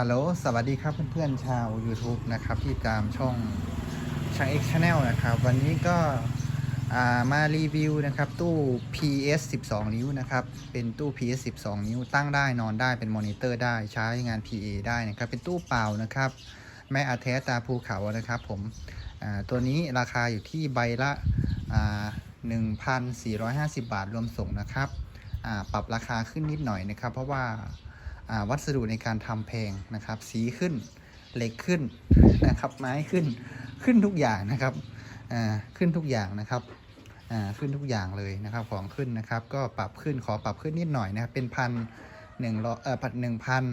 ฮัลโหล สวัสดีครับเพื่อนๆชาว YouTube นะครับที่ตามช่องช่าง X Channel นะครับ วันนี้ก็ามารีวิวนะครับตู้ PS 12 นิ้วนะครับ เป็นตู้ PS 12 นิ้ว ตั้งได้นอนได้เป็นมอนิเตอร์ได้ใช้งาน PA ได้นะครับ เป็นตู้เปล่านะครับแม่อาแท้ตาภูเขานะครับผมตัวนี้ราคาอยู่ที่ใบละ1,450 บาทรวมส่งนะครับปรับราคาขึ้นนิดหน่อยนะครับ เพราะว่า วัสดุในการทำแพงนะครับ สีขึ้นเหล็กขึ้นนะครับ ไม้ขึ้นขึ้นทุกอย่างนะครับขึ้นทุกอย่างนะครับขึ้นทุกอย่างเลยนะครับของขึ้นนะครับ ก็ปรับขึ้นขอปรับขึ้นนิดหน่อยนะครับเป็นพันหนึ่งร้อยเอ่อพันหนึ่งพัน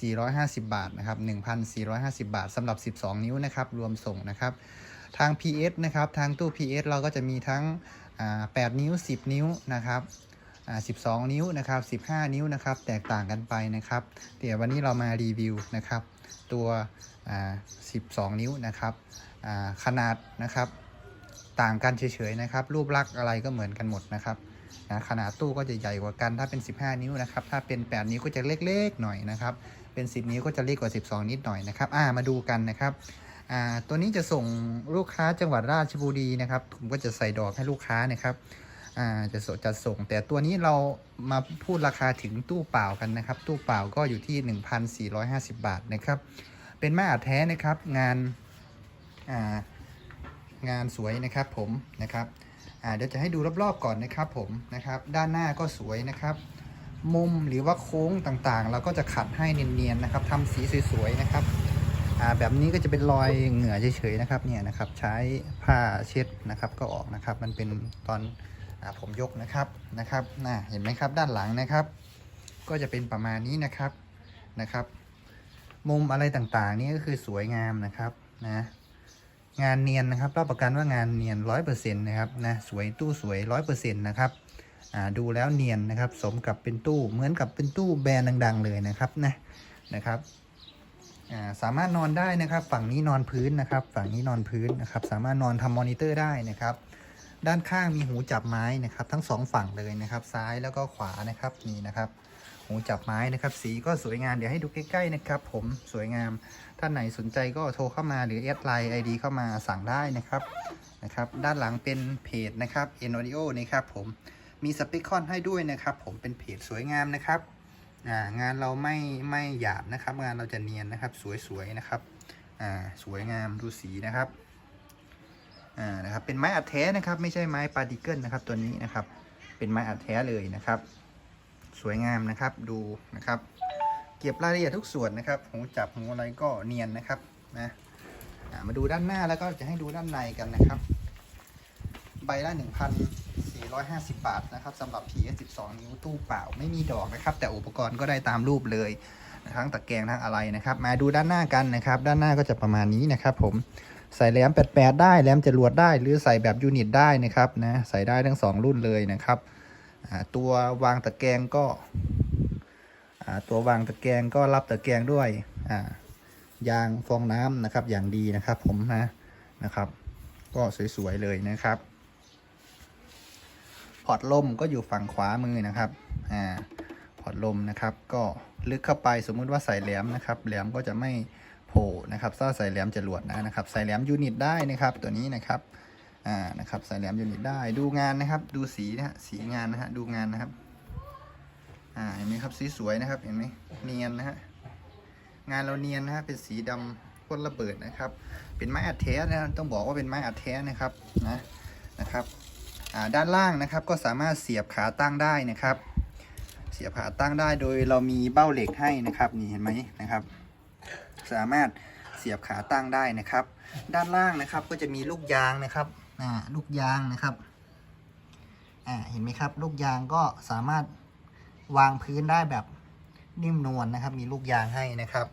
สี่ร้อยห้าสิบบาทนะครับหนึ่งพันสี่ร้อยห้าสิบบาทสำหรับสิบสองนิ้วนะครับรวมส่งนะครับ ทาง PS นะครับ ทางตู้ PS เราก็จะมีทั้งอ่า8นิ้ว10นิ้วนะครับ 12 นิ้วนะครับ 15 นิ้วนะครับ แตกต่างกันไปนะครับเดี๋ยววันนี้เรามารีวิวนะครับ ตัวอ่า12 นิ้วนะครับอ่าขนาดนะครับต่างกันเฉยๆนะครับ รูปลักษณ์อะไรก็เหมือนกันหมดนะครับนะขนาดตู้ก็จะใหญ่กว่ากันถ้าเป็น 15 นิ้วนะครับ ถ้าเป็น 8 นิ้วก็จะเล็กๆหน่อยนะครับ เป็น 10 นิ้วก็จะเล็กกว่า 12 นิดหน่อยนะครับอ่ามาดูกันนะครับอ่าตัวนี้จะส่งลูกค้าจังหวัดราชบุรีนะครับ ผมก็จะใส่ดอกให้ลูกค้านะครับ อ่าจะสจะส่ง แต่ตัวนี้เรามาพูดราคาถึงตู้เปล่ากันนะครับ ตู้เปล่าก็อยู่ที่ 1,450 บาทนะครับ เป็นไม้อัดแท้นะครับงานอ่างานสวยนะครับผมนะครับอ่าเดี๋ยวจะให้ดูรอบๆก่อนนะครับผมนะครับ ด้านหน้าก็สวยนะครับ มุมหรือว่าโค้งต่างๆ เราก็จะขัดให้เนียนๆนะครับทำสีสวยๆนะครับอ่าแบบนี้ก็จะเป็นรอยเหงื่อเฉยๆนะครับเนี่ยนะครับ ใช้ผ้าเช็ดนะครับก็ออกนะครับ มันเป็นตอน ผมยกนะครับนะครับน่าเห็นไหมครับด้านหลังนะครับ ก็จะเป็นประมาณนี้นะครับนะครับ มุมอะไรต่างๆ นี่ก็คือสวยงามนะครับนะงานเนียนนะครับรับประกันว่างานเนียนร้อยเปอร์เซ็นต์นะครับนะสวยตู้สวยร้อยเปอร์เซ็นต์นะครับอ่าดูแล้วเนียนนะครับ สมกับเป็นตู้เหมือนกับเป็นตู้แบรนด์ดัง ๆ เลยนะครับนะนะครับอ่าสามารถนอนได้นะครับ ฝั่งนี้นอนพื้นนะครับ ฝั่งนี้นอนพื้นนะครับ สามารถนอนทำมอนิเตอร์ได้นะครับ ด้านข้างมีหูจับไม้นะครับ ทั้งสองฝั่งเลยนะครับ ซ้ายแล้วก็ขวานะครับนี่นะครับ หูจับไม้นะครับ สีก็สวยงามเดี๋ยวให้ดูใกล้ๆนะครับ ผมสวยงามท่านไหนสนใจก็โทรเข้ามาหรือแอดไลน์ไอดีเข้ามาสั่งได้นะครับนะครับ ด้านหลังเป็นเพจนะครับ e n o d i o นะครับ ผมมีสปิคอนให้ด้วยนะครับ ผมเป็นเพจสวยงามนะครับงานเราไม่ไม่หยาบนะครับ งานเราจะเนียนนะครับ สวยๆนะครับสวยงามดูสีนะครับ อ่านะครับเป็นไม้อัดแท้นะครับไม่ใช่ไม้ปาร์ติเกิลนะครับตัวนี้นะครับ เป็นไม้อัดแท้เลยนะครับ สวยงามนะครับดูนะครับ เก็บรายละเอียดทุกส่วนนะครับหูจับหูอะไรก็เนียนนะครับนะมาดูด้านหน้าแล้วก็จะให้ดูด้านในกันนะครับ ใบละ 1,450 บาทนะครับสำหรับ PS 12 นิ้วตู้เปล่าไม่มีดอกนะครับ แต่อุปกรณ์ก็ได้ตามรูปเลยทั้งตะแกรงทั้งอะไรนะครับ มาดูด้านหน้ากันนะครับ ด้านหน้าก็จะประมาณนี้นะครับ ผม ใส่แหลม 88 ได้ แหลมจรวดได้ หรือใส่แบบยูนิตได้นะครับนะ ใส่ได้ทั้ง 2 รุ่นเลยนะครับตัววางตะแกรงก็ ตัววางตะแกรงก็รับตะแกรงด้วยยางฟองน้ำนะครับ อย่างดีนะครับผมนะนะครับ ก็สวยๆเลยนะครับ พอร์ตลมก็อยู่ฝั่งขวามือนะครับอ่าพอร์ตลมนะครับ ก็ลึกเข้าไปสมมุติว่าใส่แหลมนะครับ แหลมก็จะไม่ โผล่นะครับถ้าใส่แหลมจรวดนะนะครับใส่แหลมยูนิตได้นะครับตัวนี้นะครับอ่านะครับใส่แหลมยูนิตได้ดูงานนะครับ ดูสีนะฮะสีงานนะฮะดูงานนะครับอ่าเห็นไหมครับสีสวยนะครับเห็นไหมเนียนนะฮะงานเราเนียนนะฮะเป็นสีดำพ่นระเบิดนะครับ เป็นไม้อัดแท้นะต้องบอกว่าเป็นไม้อัดแท้นะครับนะนะครับอ่าด้านล่างนะครับก็สามารถเสียบขาตั้งได้นะครับ เสียบขาตั้งได้โดยเรามีเบ้าเหล็กให้นะครับนี่เห็นไหมนะครับ สามารถเสียบขาตั้งได้นะครับ ด้านล่างนะครับก็จะมีลูกยางนะครับอ่าลูกยางนะครับอ่าเห็นไหมครับ ลูกยางก็สามารถวางพื้นได้แบบนิ่มนวลนะครับ มีลูกยางให้นะครับ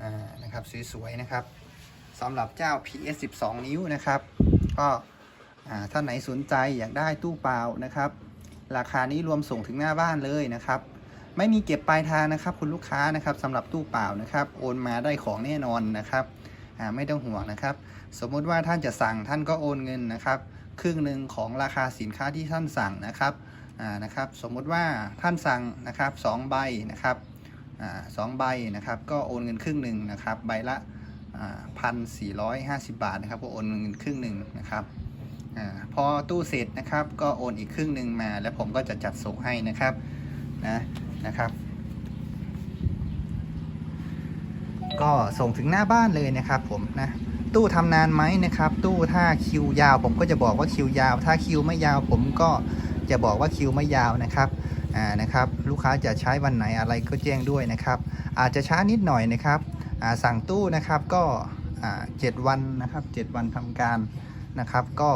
อ่านะครับสวยๆนะครับสำหรับเจ้า PS 12 นิ้วนะครับ ก็อ่าท่านไหนสนใจอยากได้ตู้เปล่านะครับ ราคานี้รวมส่งถึงหน้าบ้านเลยนะครับ ไม่มีเก็บปลายทางนะครับ คุณลูกค้านะครับสำหรับตู้เปล่านะครับ โอนมาได้ของแน่นอนนะครับอ่าไม่ต้องห่วงนะครับ สมมุติว่าท่านจะสั่งท่านก็โอนเงินนะครับ ครึ่งหนึ่งของราคาสินค้าที่ท่านสั่งนะครับอ่านะครับ สมมุติว่าท่านสั่งนะครับสองใบนะครับอ่าสองใบนะครับ ก็โอนเงินครึ่งหนึ่งนะครับ ใบละพันสี่ร้อยห้าสิบบาทนะครับก็โอนเงินครึ่งหนึ่งนะครับอาพอตู้เสร็จนะครับ ก็โอนอีกครึ่งหนึ่งมา แล้วผมก็จะจัดส่งให้นะครับนะ นะครับ ก็ส่งถึงหน้าบ้านเลยนะครับ ผมนะตู้ทำนานไหมนะครับ ตู้ถ้าคิวยาว ผมก็จะบอกว่าคิวยาว ถ้าคิวไม่ยาว ผมก็จะบอกว่าคิวไม่ยาวนะครับอ่านะครับลูกค้าจะใช้วันไหนอะไรก็แจ้งด้วยนะครับ อาจจะช้านิดหน่อยนะครับอ่าสั่งตู้นะครับก็อ่าเจ็ดวันนะครับเจ็ดวันทำการนะครับ ก็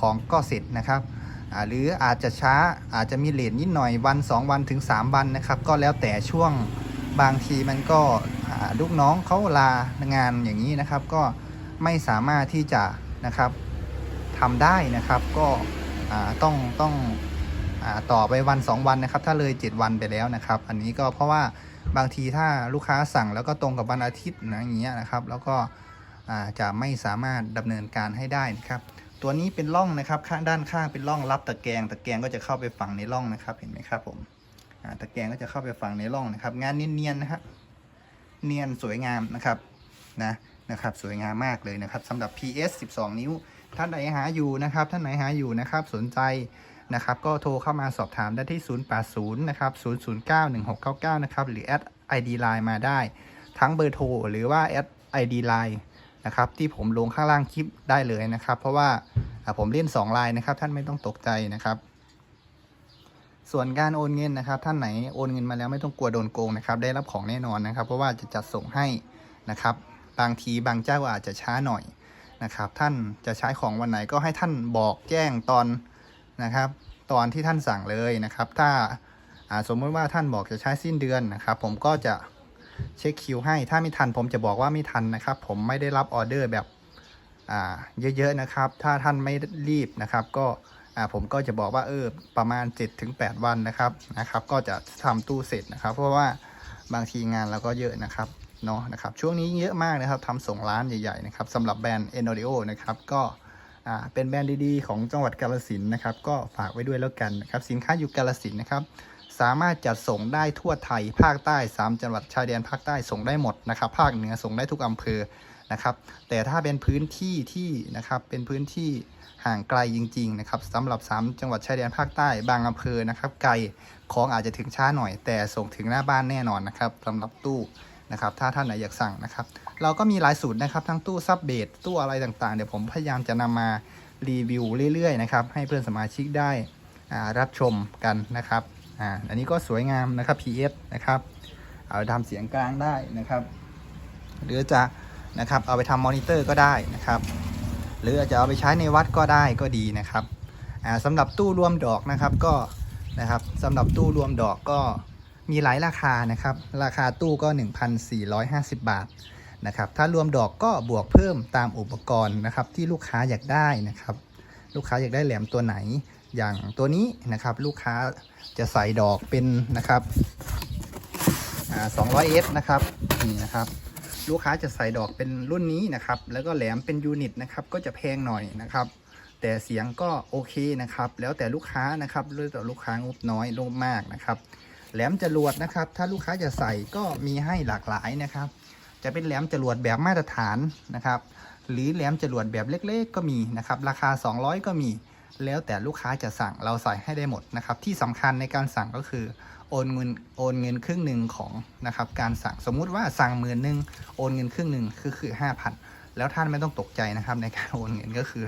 ของก็เสร็จนะครับ หรืออาจจะช้าอาจจะมีเลทนิดหน่อยวัน 2 วันถึง 3 วันนะครับ ก็แล้วแต่ช่วงบางทีมันก็ลูกน้องเขาลางานอย่างนี้นะครับ ก็ไม่สามารถที่จะนะครับทำได้นะครับ ก็ต้องต้องอต่อไปวัน 2 วันนะครับ ถ้าเลย 7 วันไปแล้วนะครับ อันนี้ก็เพราะว่าบางทีถ้าลูกค้าสั่งแล้วก็ตรงกับวันอาทิตย์นะอย่างเงี้ยนะครับ แล้วก็จะไม่สามารถดำเนินการให้ได้นะครับ ตัวนี้เป็นร่องนะครับข้างด้านข้างเป็นร่องรับตะแกรงตะแกรงก็จะเข้าไปฝังในร่องนะครับ เห็นไหมครับผมตะแกรงก็จะเข้าไปฝังในร่องนะครับ งานเนียนๆนะครับเนียนสวยงามนะครับนะนะครับสวยงามมากเลยนะครับสำหรับ PS 12 นิ้ว ท่านไหนหาอยู่นะครับ ท่านไหนหาอยู่นะครับ สนใจนะครับ ก็โทรเข้ามาสอบถามได้ที่ 080 นะครับ 009 1699 นะครับ หรือแอด ID Line มาได้ ทั้งเบอร์โทรหรือว่าแอด ID Line นะครับ ที่ผมลงข้างล่างคลิปได้เลยนะครับ เพราะว่าผมเล่น2ลน์นะครับ ท่านไม่ต้องตกใจนะครับ ส่วนการโอนเงินนะครับ ท่านไหนโอนเงินมาแล้วไม่ต้องกลัวโดนโกงนะครับ ได้รับของแน่นอนนะครับ เพราะว่าจะจัดส่งให้นะครับ บางทีบางเจ้าอาจจะช้าหน่อยนะครับ ท่านจะใช้ของวันไหนก็ให้ท่านบอกแจ้งตอนนะครับ ตอนที่ท่านสั่งเลยนะครับ ถ้าสมมติว่าท่านบอกจะใช้สิ้นเดือนนะครับ ผมก็จะ เช็คคิวให้ ถ้าไม่ทันผมจะบอกว่าไม่ทันนะครับ ผมไม่ได้รับออเดอร์แบบอ่าเยอะๆนะครับ ถ้าท่านไม่รีบนะครับ ก็อ่าผมก็จะบอกว่าเออประมาณ 7-8 วันนะครับนะครับ ก็จะทำตู้เสร็จนะครับ เพราะว่าบางทีงานเราก็เยอะนะครับเนาะนะครับช่วงนี้เยอะมากนะครับทำส่งร้านใหญ่ๆนะครับสำหรับแบรนด์ e n o d i o นะครับก็อ่าเป็นแบรนด์ดีๆ ของจังหวัดกาลสินนะครับ ก็ฝากไว้ด้วยแล้วกันนะครับ สินค้าอยู่กาลสินนะครับ สามารถจัดส่งได้ทั่วไทย ภาคใต้ 3 จังหวัดชายแดนภาคใต้ส่งได้หมดนะครับ ภาคเหนือส่งได้ทุกอำเภอนะครับ แต่ถ้าเป็นพื้นที่ที่นะครับเป็นพื้นที่ห่างไกลจริงๆนะครับสำหรับ 3 จังหวัดชายแดนภาคใต้บางอำเภอนะครับ ไกลของอาจจะถึงช้าหน่อย แต่ส่งถึงหน้าบ้านแน่นอนนะครับสำหรับตู้นะครับถ้าท่านไหนอยากสั่งนะครับ เราก็มีหลายสูตรนะครับ ทั้งตู้ซับเบสตู้อะไรต่างๆ เดี๋ยวผมพยายามจะนำมารีวิวเรื่อยๆนะครับ ให้เพื่อนสมาชิกได้รับชมกันนะครับ อ่าอันนี้ก็สวยงามนะครับ PS นะครับ เอาไปทำเสียงกลางได้นะครับ หรือจะนะครับเอาไปทำมอนิเตอร์ก็ได้นะครับ หรืออาจจะเอาไปใช้ในวัดก็ได้ก็ดีนะครับอ่าสำหรับตู้รวมดอกนะครับก็นะครับสำหรับตู้รวมดอกก็มีหลายราคานะครับ ราคาตู้ก็ 1,450 บาทนะครับ ถ้ารวมดอกก็บวกเพิ่มตามอุปกรณ์นะครับ ที่ลูกค้าอยากได้นะครับ ลูกค้าอยากได้แหลมตัวไหน อย่างตัวนี้นะครับลูกค้าจะใส่ดอกเป็นนะครับอ่า 200F นะครับนี่นะครับ ลูกค้าจะใส่ดอกเป็นรุ่นนี้นะครับ แล้วก็แหลมเป็นยูนิตนะครับก็จะแพงหน่อยนะครับ แต่เสียงก็โอเคนะครับ แล้วแต่ลูกค้านะครับเลือแต่ลูกค้างบน้อยงบมากนะครับ แหลมจรวดนะครับ ถ้าลูกค้าจะใส่ก็มีให้หลากหลายนะครับ จะเป็นแหลมจรวดแบบมาตรฐานนะครับ หรือแหลมจรวดแบบเล็ก ๆ ก็มีนะครับ ราคา 200 ก็มี แล้วแต่ลูกค้าจะสั่งเราใส่ให้ได้หมดนะครับ ที่สำคัญในการสั่งก็คือโอนเงินโอนเงินครึ่งหนึ่งของนะครับการสั่งสมมุติว่าสั่งหมื่นหนึ่งโอนเงินครึ่งหนึ่งคือคือห้าพันแล้วท่านไม่ต้องตกใจนะครับ ในการโอนเงินก็คือ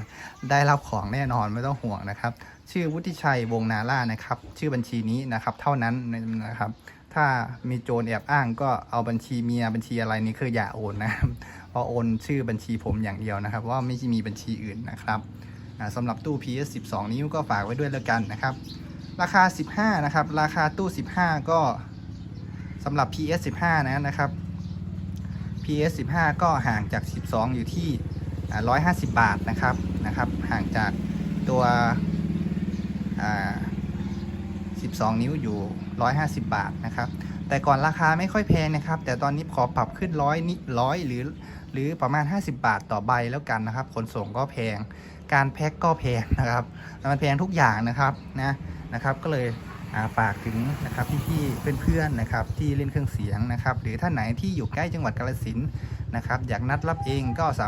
ได้รับของแน่นอนไม่ต้องห่วงนะครับ ชื่อวุฒิชัยวงนาล่านะครับ ชื่อบัญชีนี้นะครับเท่านั้นนะครับ ถ้ามีโจรแอบอ้างก็เอาบัญชีเมียบัญชีอะไรนี่คืออย่าโอนนะครับเพราะโอนชื่อบัญชีผมอย่างเดียวนะครับ ว่าไม่มีบัญชีอื่นนะครับ สำหรับตู้ PS 12 นิ้วก็ฝากไว้ด้วยแล้วกันนะครับ ราคา 15 นะครับ ราคาตู้ 15 ก็สำหรับ PS 15 นะนะครับ PS 15 ก็ห่างจาก 12 อยู่ที่อ่า150 บาทนะครับนะครับ ห่างจากตัว 12 นิ้วอยู่ 150 บาทนะครับ แต่ก่อนราคาไม่ค่อยแพงนะครับ แต่ตอนนี้ขอปรับขึ้นร้อยนิร้อยหรือ หรือประมาณ 50 บาทต่อใบแล้วกันนะครับขนส่งก็แพง การแพ็คก็แพงนะครับมันแพงทุกอย่างนะครับนะนะครับก็เลยฝากถึงนะครับพี่ๆเพื่อนๆนะครับที่เล่นเครื่องเสียงนะครับ หรือท่านไหนที่อยู่ใกล้จังหวัดกาฬสินธุ์นะครับอยากนัดรับเองก็สามารถ